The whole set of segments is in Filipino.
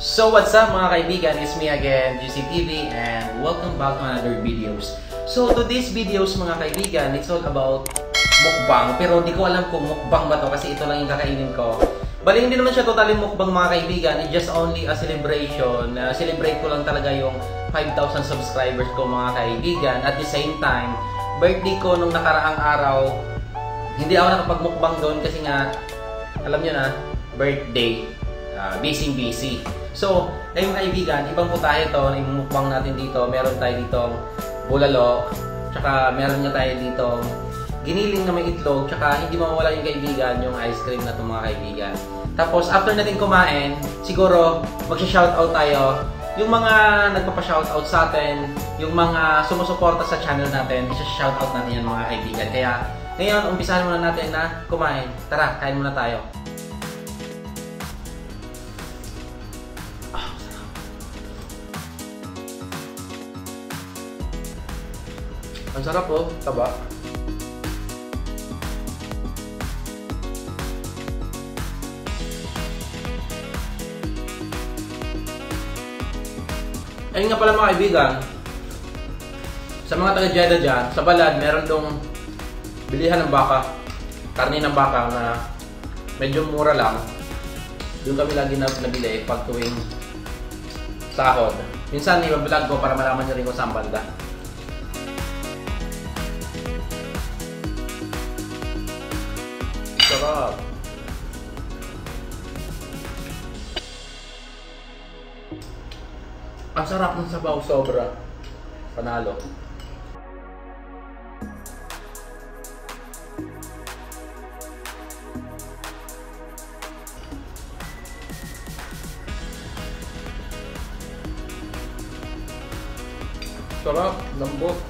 So what's up mga kaibigan, it's me again, GCTV and welcome back to another videos. So today's videos mga kaibigan, it's all about mukbang. Pero hindi ko alam kung mukbang ba to kasi ito lang yung kakainin ko. Bali hindi naman siya totally mukbang mga kaibigan, it's just only a celebration. Uh, celebrate ko lang talaga yung 5,000 subscribers ko mga kaibigan. At the same time, birthday ko nung nakaraang araw, hindi ako nakapagmukbang doon kasi nga, alam nyo na, birthday, uh, busy busy. So, ngayong kaibigan, ibang putahe to, yung mukbang natin dito, meron tayo ditong bulalo, tsaka meron nga tayo ditong giniling na may itlog, tsaka hindi mawawala yung kaibigan, yung ice cream na itong mga kaibigan. Tapos, after natin kumain, siguro, magsha-shoutout tayo. Yung mga nagpapa-shoutout sa atin, yung mga sumusuporta sa channel natin, isa-shoutout natin yan mga kaibigan. Kaya, ngayon, umpisahan muna natin na kumain. Tara, kain muna tayo. Ang sarap po, taba. Ayun nga pala mga kaibigan, sa mga taga Jeddah dyan, sa Balad, meron dong bilihan ng baka, karne ng baka na medyo mura lang. Doon kami lagi na nabili pag tuwing sahod. Minsan, i-vlog ko para malaman nyo rin kung saan banda. Sarap. Ang sarap ng sabaw sobra. Panalo. Sarap, lambot.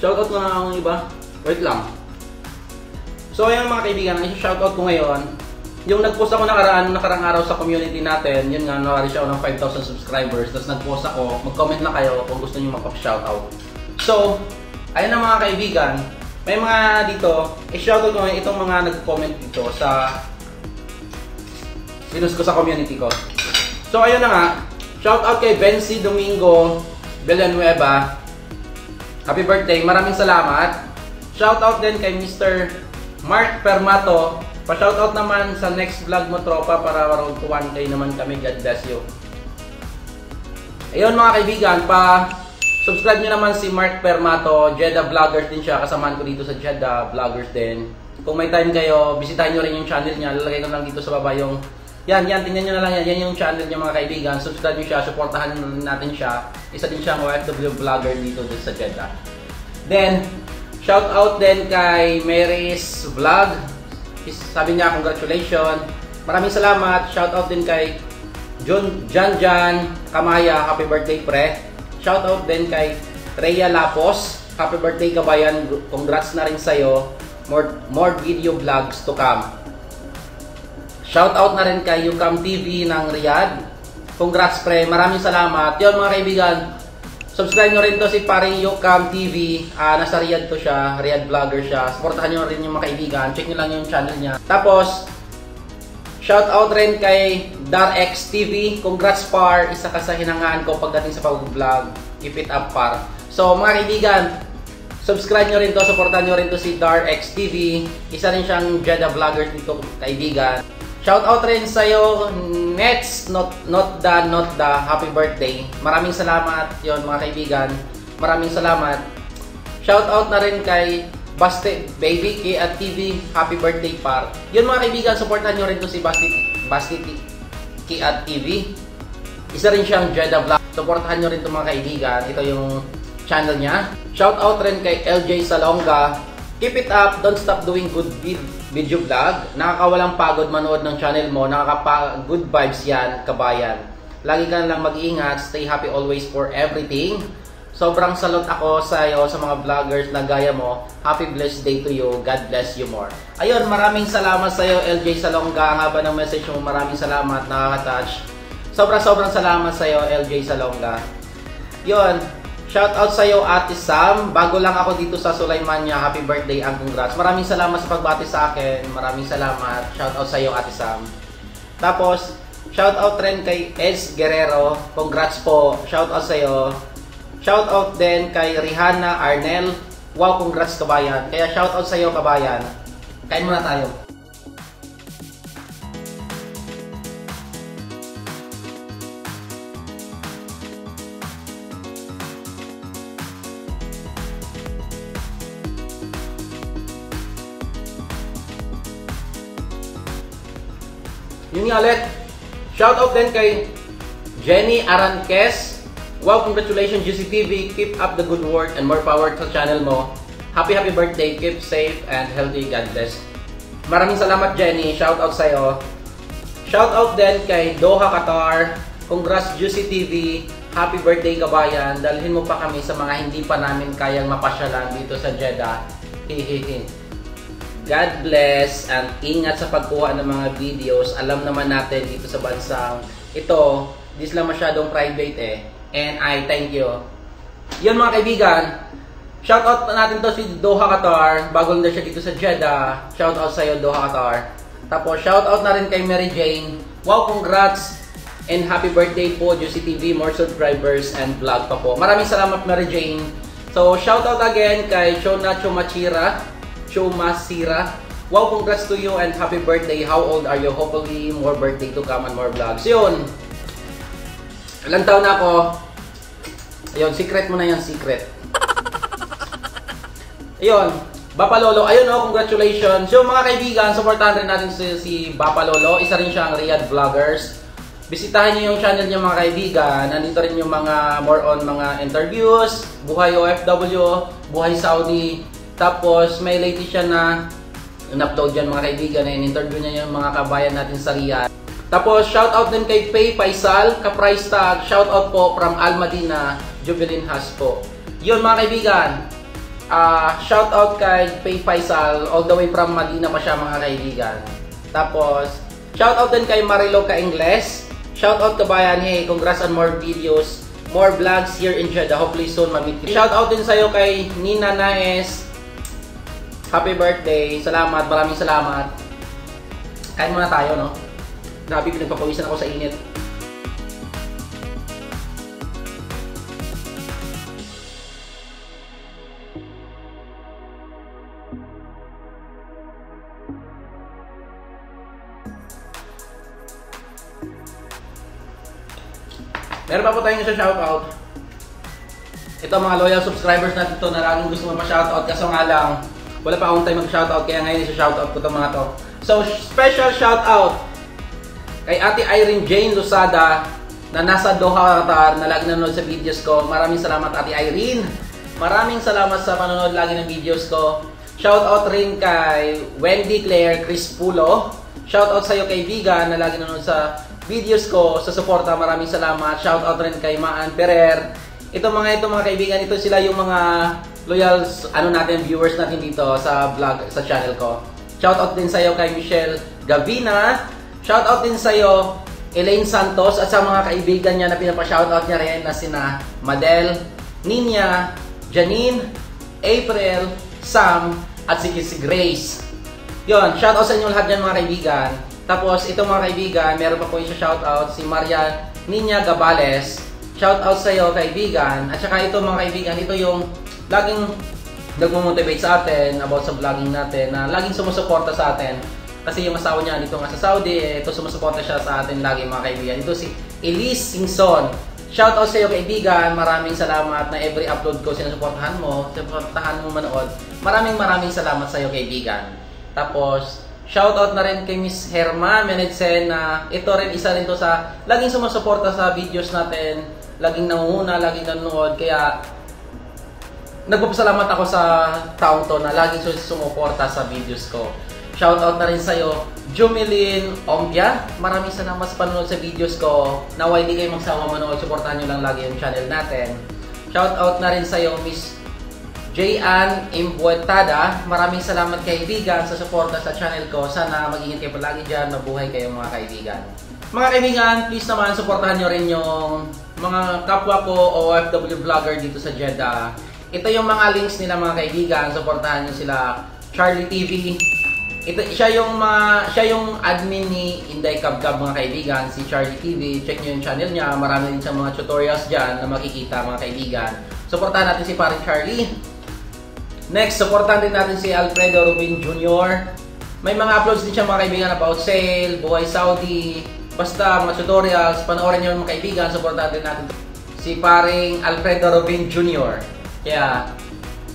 Shoutout na lang akong iba. Wait lang. So ayan mga kaibigan, ang shoutout ko ngayon, yung nag-post ako nakaraan, nakarang araw sa community natin, yun nga, nawari siya ako ng 5,000 subscribers, tapos nag-post ako, mag-comment na kayo kung gusto niyo magpa-shoutout. So, ayun na mga kaibigan, may mga dito, i-shoutout ko itong mga nag-comment dito sa pinost ko sa community ko. So ayun na nga, shoutout kay Benzi Domingo Villanueva, Happy birthday. Maraming salamat. Shoutout din kay Mr. Mark Permato. Pa-shoutout naman sa next vlog mo tropa para road to 1K naman kami. God bless you. Ayun mga kaibigan, pa subscribe nyo naman si Mark Permato. Jeddah Vloggers din siya. Kasamaan ko dito sa Jeddah Vloggers din. Kung may time kayo, bisitahin nyo rin yung channel niya. Lalagay ko lang dito sa baba yung yan, yan, tingnan nyo na lang yan. Yan yung channel niya mga kaibigan. Subscribe nyo siya, supportahan natin siya. Isa din siyang OFW vlogger dito, dito sa Jeddah. Then, shout out din kay Mary's Vlog. Sabi niya, congratulations. Maraming salamat. Shout out din kay John Jan Jan Kamaya. Happy birthday, pre. Shout out din kay Rhea Lapos. Happy birthday, kabayan. Congrats na rin sa'yo. More, more video vlogs to come. Shoutout na rin kay Yukam TV ng Riyadh. Congrats pre, maraming salamat. Yun mga kaibigan, subscribe nyo rin to si paring Yukam TV. Uh, nasa Riyadh to siya, Riyadh vlogger siya. Supportahan nyo rin yung mga kaibigan. Check nyo lang yung channel niya. Tapos, shoutout rin kay DarX TV. Congrats par, isa ka sa hinangaan ko pagdating sa pag-vlog. Keep it up par. So mga kaibigan, subscribe nyo rin to, supportahan nyo rin to si DarX TV. Isa rin siyang Jeddah vlogger dito kaibigan. Shout out rin sa iyo Nets not not the not the happy birthday. Maraming salamat 'yon mga kaibigan. Maraming salamat. Shout out na rin kay Basti Baby K at TV Happy birthday par. 'Yun mga kaibigan, supportan niyo rin to si Basti Basti K at TV. Isa rin siyang Jeddah Vlog. Supportahan niyo rin to mga kaibigan. Ito yung channel niya. Shout out rin kay LJ Salonga. Keep it up, don't stop doing good vid video vlog. Nakakawalang pagod manood ng channel mo, nakakapa good vibes yan, kabayan. Lagi ka lang mag-iingat. Stay happy always for everything. Sobrang salot ako sa iyo sa mga vloggers na gaya mo. Happy blessed day to you. God bless you more. Ayun, maraming salamat sa iyo LJ Salonga. Ang haba ng message mo. Maraming salamat. Nakaka-touch. Sobrang sobrang salamat sa iyo LJ Salonga. Yun, shout out sa iyo Ate Sam. Bago lang ako dito sa Sulaymania. Happy birthday and congrats. Maraming salamat sa pagbati sa akin. Maraming salamat. Shout out sa iyo Ate Sam. Tapos, shout out rin kay S Guerrero. Congrats po. Shout out sa iyo. Shout out din kay Rihanna Arnel. Wow, congrats kabayan. Kaya shout out sa iyo kabayan. Kain muna tayo. Yun nga ulit. Shoutout din kay Jenny Aranquez. Wow, congratulations GCTV. Keep up the good work and more power to channel mo. Happy happy birthday. Keep safe and healthy. God bless. Maraming salamat Jenny. Shoutout sa'yo. Shoutout din kay Doha Qatar. Congrats GCTV. Happy birthday kabayan. Dalhin mo pa kami sa mga hindi pa namin kayang mapasyalan dito sa Jeddah. Hehehe. God bless and ingat sa pagkuha ng mga videos. Alam naman natin dito sa bansang ito, di sila masyadong private eh. And I thank you. Yun mga kaibigan, shoutout na natin to si Doha Qatar. Bago na siya dito sa Jeddah. Shoutout sa iyo Doha Qatar. Tapos shoutout na rin kay Mary Jane. Wow, congrats! And happy birthday po, Juicy TV, more subscribers and vlog pa po. Maraming salamat Mary Jane. So, shoutout again kay Shona Chumachira. Chumasira. Wow, congrats to you and happy birthday. How old are you? Hopefully, more birthday to come and more vlogs. Yun. Ilang taon na ako? Ayun, secret mo na yung secret. Ayun. Bapa Lolo, ayun oh, congratulations. So mga kaibigan, supportahan rin natin si, si Bapa Lolo. Isa rin siyang Riyadh Vloggers. Bisitahin niyo yung channel niya mga kaibigan. Nandito rin yung mga more on mga interviews, buhay OFW, buhay Saudi, tapos may latest siya na in-upload dyan mga kaibigan na in-interview niya yung mga kabayan natin sa Riyadh. Tapos shoutout din kay Pay Faisal, ka-price tag, shoutout po from Al Madina, Jubilin Has po. Yun mga kaibigan, uh, shoutout kay Pay Faisal, all the way from Madina pa siya mga kaibigan. Tapos, shoutout din kay Marilo Ka Ingles, shoutout kabayan, hey, congrats on more videos, more vlogs here in Jeddah, hopefully soon you. Shoutout din sa'yo kay Nina Naes, Happy birthday. Salamat. Maraming salamat. Kain muna tayo, no? Grabe, pinagpapawisan ako sa init. Meron pa po tayong isa shoutout. Ito mga loyal subscribers natin to na laging gusto mo pa-shoutout kaso nga lang wala pa akong time mag-shoutout kaya ngayon isa-shoutout ko itong mga to. So, special shoutout kay Ate Irene Jane Lusada na nasa Doha, Qatar na lagi nanonood sa videos ko. Maraming salamat Ate Irene. Maraming salamat sa panonood lagi ng videos ko. Shoutout rin kay Wendy Claire Crispulo. Shoutout sa iyo kaibigan na lagi nanonood sa videos ko, sa suporta. Maraming salamat. Shoutout rin kay Maan Perer. Ito mga ito mga kaibigan, ito sila yung mga loyal ano natin viewers natin dito sa vlog sa channel ko. Shoutout din sa iyo kay Michelle Gavina. Shoutout din sa iyo Elaine Santos at sa mga kaibigan niya na pinapa-shoutout niya rin na sina Madel, Ninya, Janine, April, Sam, at si si Grace. Yon, shoutout sa inyo lahat yan mga kaibigan. Tapos ito mga kaibigan, meron pa po yung shoutout si Maria Ninya Gabales. Shoutout sa iyo kaibigan. At saka ito mga kaibigan, ito yung laging nagmo-motivate sa atin about sa vlogging natin na laging sumusuporta sa atin. Kasi yung asawa niya dito nga sa Saudi, eh, ito sumusuporta siya sa atin lagi mga kaibigan. Ito si Elise Singson. Shoutout sa iyo kaibigan, maraming salamat na every upload ko sinusuportahan mo, sinusuportahan mo manood. Maraming maraming salamat sa iyo kaibigan. Tapos, shoutout na rin kay Miss Herma Menedsen na ito rin isa rin to sa laging sumusuporta sa videos natin, laging nangunguna, laging nanonood, kaya nagpapasalamat ako sa taong to na laging sumuporta sa videos ko. Shoutout na rin sa'yo, Jumilin Ombia. Maraming salamat sa panonood sa videos ko. Naway di kayo magsawa manood, supportahan nyo lang lagi yung channel natin. Shoutout na rin sa'yo, Miss J.Ann Imbuetada. Maraming salamat kaibigan sa suporta sa channel ko. Sana mag-ingat kayo palagi dyan. Mabuhay kayo mga kaibigan. Mga kaibigan, please naman supportahan nyo rin yung mga kapwa ko OFW vlogger dito sa Jeddah. Ito yung mga links nila mga kaibigan. Supportahan nyo sila. Charlie TV. Ito, siya yung mga, siya yung admin ni Inday Kabgab mga kaibigan, si Charlie TV. Check nyo yung channel niya. Marami din siyang mga tutorials dyan na makikita mga kaibigan. Supportahan natin si Paring Charlie. Next, supportahan din natin si Alfredo Rubin Jr. May mga uploads din siya mga kaibigan about sale, buhay Saudi, basta mga tutorials, panoorin nyo mga kaibigan, supportahan din natin si paring Alfredo Rubin Jr. Kaya,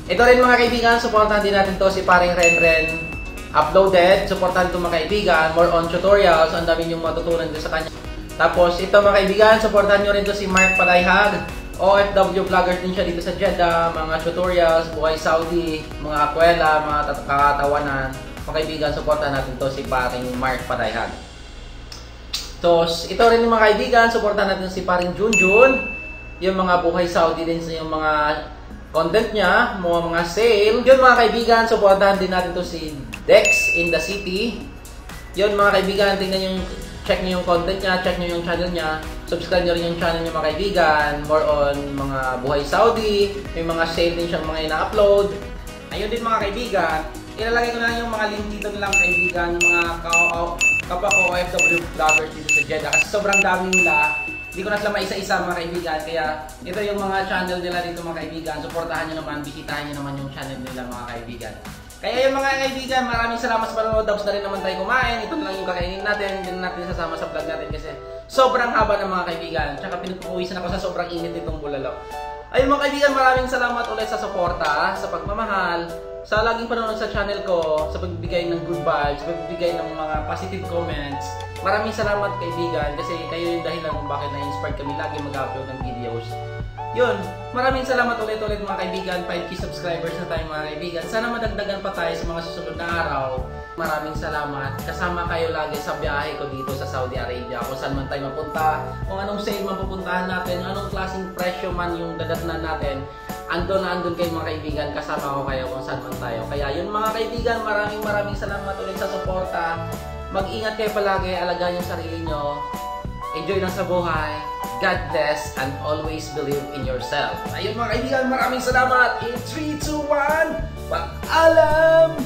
ito rin mga kaibigan, supportahan din natin to si paring Renren uploaded, supportahan ito mga kaibigan, more on tutorials, ang dami yung matutunan din sa kanya. Tapos ito mga kaibigan, supportahan nyo rin to si Mark Padayhag, OFW vlogger din siya dito sa Jeddah, mga tutorials, buhay Saudi, mga akwela, mga kakatawanan. Mga kaibigan, supportahan natin to si paring Mark Padayhag. Tapos, ito rin mga kaibigan, supportahan natin si paring Junjun. Yung mga buhay Saudi din sa yung mga content niya, mga mga sale. Yun mga kaibigan, supportahan din natin to si Dex in the City. Yun mga kaibigan, tingnan yung check niyo yung content niya, check niyo yung channel niya, subscribe niyo rin yung channel niya mga kaibigan, more on mga buhay Saudi, may mga sale din siyang mga ina-upload. Ayun din mga kaibigan, ilalagay ko na lang yung mga link dito nilang kaibigan, yung mga kapwa OFW vloggers dito sa Jeddah kasi sobrang dami nila. Hindi ko na sila maisa-isa mga kaibigan, kaya ito yung mga channel nila dito mga kaibigan. Supportahan nyo naman, bisitahin nyo naman yung channel nila mga kaibigan. Kaya yung mga kaibigan, maraming salamat sa panonood. Tapos na rin naman tayo kumain. Ito lang yung kakainin natin. Hindi na natin sasama sa vlog natin kasi sobrang haba ng mga kaibigan. Tsaka pinagpupuwisan ako sa sobrang init nitong bulalo. Ayun mga kaibigan, maraming salamat ulit sa suporta, sa pagmamahal, sa laging panonood sa channel ko, sa pagbibigay ng good vibes, sa pagbibigay ng mga positive comments. Maraming salamat kaibigan kasi kayo yung dahilan kung bakit na-inspired kami lagi mag-upload ng videos. Yun, maraming salamat ulit-ulit mga kaibigan. 5k subscribers na tayo mga kaibigan. Sana madagdagan pa tayo sa mga susunod na araw. Maraming salamat. Kasama kayo lagi sa biyahe ko dito sa Saudi Arabia. Kung saan man tayo mapunta, kung anong sale man pupuntahan natin, anong klaseng presyo man yung dadatnan natin. Andun na andun kayo mga kaibigan. Kasama ko kayo kung saan man tayo. Kaya yun mga kaibigan, maraming maraming salamat ulit sa suporta. Mag-ingat kayo palagi. Alagaan yung sarili nyo. Enjoy lang sa buhay. God bless and always believe in yourself. Ayun mga kaibigan, maraming salamat. In 3, 2, 1, paalam!